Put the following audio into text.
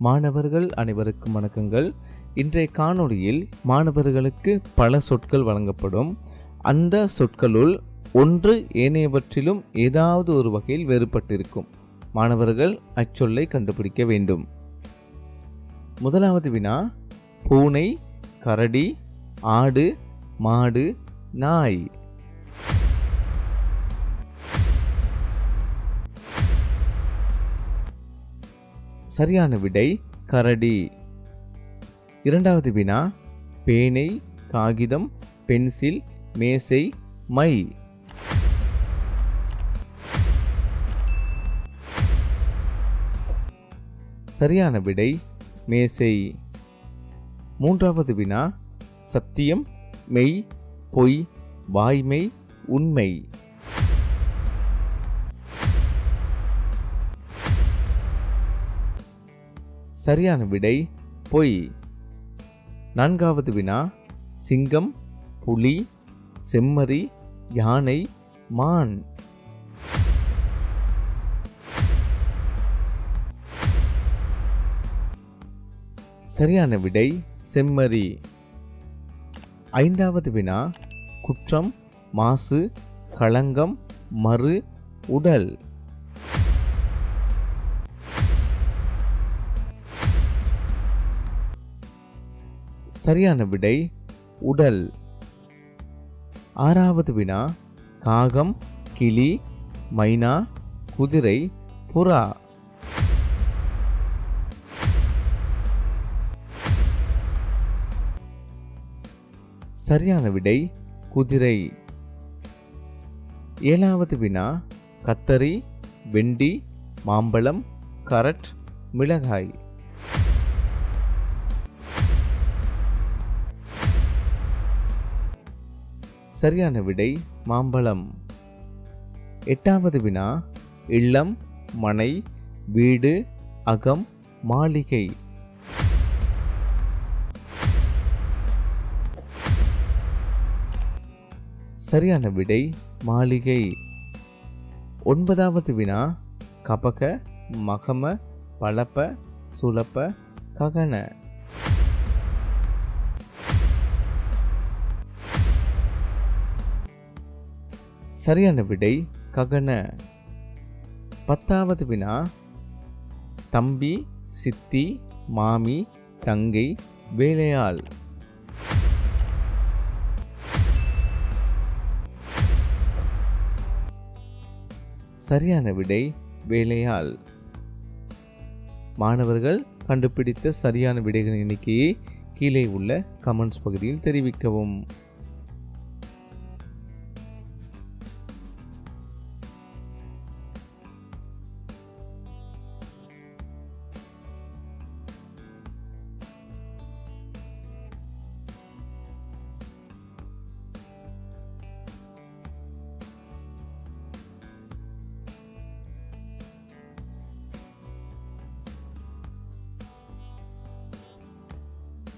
மாணவர்கள் அனைவருக்கும் வணக்கங்கள். இன்றைய காணொளியில் மாணவர்களுக்கு பல சொற்கள் வழங்கப்படும். அந்த சொற்களுள் ஒன்று ஏனையவற்றிலும் ஏதாவது ஒரு வகையில் வேறுபட்டிருக்கும். மாணவர்கள் அச்சொல்லை கண்டுபிடிக்க வேண்டும். முதலாவது வினா பூனை கரடி ஆடு மாடு நாய். சரியான விடை கரடி. இரண்டாவது வினா பேனை காகிதம் பென்சில் மேசை மை. சரியான விடை மேசை. மூன்றாவது வினா சத்தியம் மெய் பொய் வாய்மை உண்மை. சரியான விடை பொய். நான்காவது வினா சிங்கம் புலி செம்மறி யானை மான். சரியான விடை செம்மறி. ஐந்தாவது வினா குற்றம் மாசு களங்கம் மறு உடல். சரியான விடை உடல். ஆறாவது வினா காகம் கிளி மைனா குதிரை புறா. சரியான விடை குதிரை. ஏழாவது வினா கத்தரி வெண்டி மாம்பழம் கரட் மிளகாய். சரியான விடை மாம்பழம். எட்டாவது வினா இல்லம் மனை வீடு அகம் மாளிகை. சரியான விடை மாளிகை. ஒன்பதாவது வினா கபக மகம பலப்ப சுலப்ப ககன. சரியான விடை ககன. பத்தாவது வினா தம்பி சித்தி மாமி தங்கை வேலையாள். சரியான விடை வேலையாள். மாணவர்கள் கண்டுபிடித்த சரியான விடைகளின் எண்ணிக்கையை கீழே உள்ள கமெண்ட்ஸ் பகுதியில் தெரிவிக்கவும்.